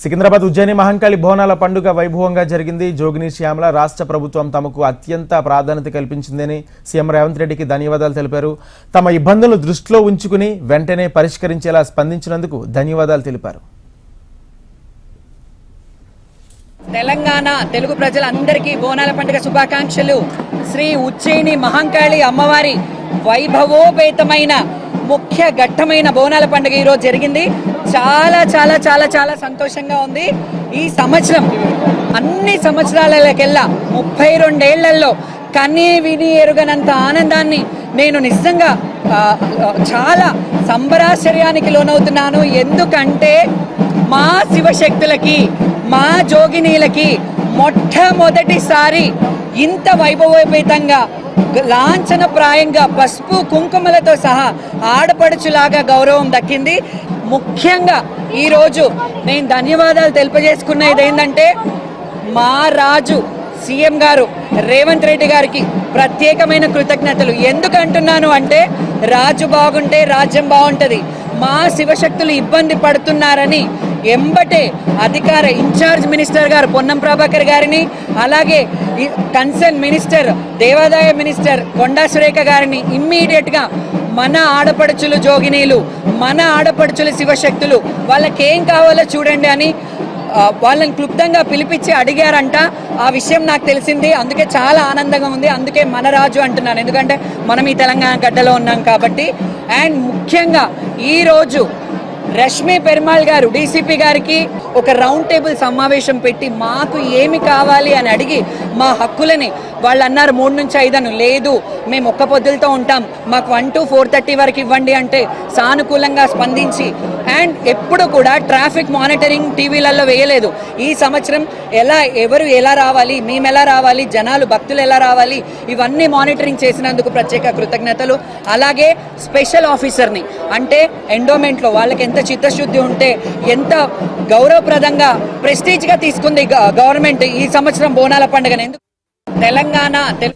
సికింద్రాబాద్ ఉజ్జయిని మహంకాళి బోనాల పండుగ వైభవంగా జరిగింది. జోగిని శ్యామల రాష్ట్ర ప్రభుత్వం తమకు అత్యంత ప్రాధాన్యత కల్పించిందని సీఎం రేవంత్ రెడ్డికి ధన్యవాదాలు తెలిపారు. తమ ఇబ్బందులను దృష్టిలో ఉంచుకుని వెంటనే పరిష్కరించేలా స్పందించినందుకు ధన్యవాదాలు తెలిపారు. తెలంగాణ తెలుగు ప్రజలందరికీ బోనాల పండుగ శుభాకాంక్షలు. శ్రీ ఉజ్జయిని మహంకాళి అమ్మవారి వైభవోపేతమైన ముఖ్య ఘట్టమైన బోనాల పండుగ ఈరోజు జరిగింది. చాలా చాలా చాలా చాలా సంతోషంగా ఉంది. ఈ సంవత్సరం అన్ని సంవత్సరాలకెల్లా ముప్పై రెండేళ్ళలో కనీ విని ఎరుగనంత ఆనందాన్ని నేను నిజంగా చాలా సంబరాశ్చర్యానికి లోనవుతున్నాను. ఎందుకంటే మా శివశక్తులకి మా జోగినీలకి మొట్టమొదటిసారి ఇంత వైభవోపేతంగా లాంఛనప్రాయంగా పసుపు కుంకుమలతో సహా ఆడపడుచులాగా గౌరవం దక్కింది. ముఖ్యంగా ఈరోజు నేను ధన్యవాదాలు తెలియజేసుకున్నది ఏంటంటే మా రాజు సీఎం గారు రేవంత్ రెడ్డి గారికి ప్రత్యేకమైన కృతజ్ఞతలు. ఎందుకు అంటున్నాను అంటే రాజు బాగుంటే రాజ్యం బాగుంటుంది. మా శివశక్తులు ఇబ్బంది పడుతున్నారని ఎంబటే అధికార ఇన్ఛార్జ్ మినిస్టర్ గారు పొన్నం ప్రభాకర్ గారిని అలాగే కన్సర్న్ మినిస్టర్ దేవాదాయ మినిస్టర్ కొండా సురేఖ గారిని ఇమ్మీడియట్గా మన ఆడపడుచులు జోగినీలు మన ఆడపడుచులు శివశక్తులు వాళ్ళకేం కావాలో చూడండి అని వాళ్ళని క్లుప్తంగా పిలిపించి అడిగారంట. ఆ విషయం నాకు తెలిసింది. అందుకే చాలా ఆనందంగా ఉంది. అందుకే మన రాజు అంటున్నాను. ఎందుకంటే మనం ఈ తెలంగాణ గడ్డలో ఉన్నాం కాబట్టి. అండ్ ముఖ్యంగా ఈరోజు రష్మి పెరుమాల్ గారు డీసీపీ గారికి ఒక రౌండ్ టేబుల్ సమావేశం పెట్టి మాకు ఏమి కావాలి అని అడిగి మా హక్కులని వాళ్ళు అన్నారు మూడు నుంచి ఐదను. లేదు మేము ఒక్క పొద్దులతో ఉంటాం. మాకు వన్ టు ఫోర్ థర్టీ వరకు ఇవ్వండి అంటే సానుకూలంగా స్పందించి అండ్ ఎప్పుడు కూడా ట్రాఫిక్ మానిటరింగ్ టీవీలలో వేయలేదు. ఈ సంవత్సరం ఎలా ఎవరు ఎలా రావాలి మేము ఎలా రావాలి జనాలు భక్తులు ఎలా రావాలి ఇవన్నీ మానిటరింగ్ చేసినందుకు ప్రత్యేక కృతజ్ఞతలు. అలాగే స్పెషల్ ఆఫీసర్ని అంటే ఎండోమెంట్లో వాళ్ళకి ఎంత చిత్తశుద్ధి ఉంటే ఎంత గౌరవప్రదంగా ప్రెస్టీజ్గా తీసుకుంది గవర్నమెంట్ ఈ సంవత్సరం బోనాల పండుగను. ఎందుకు? తెలంగాణ తెలు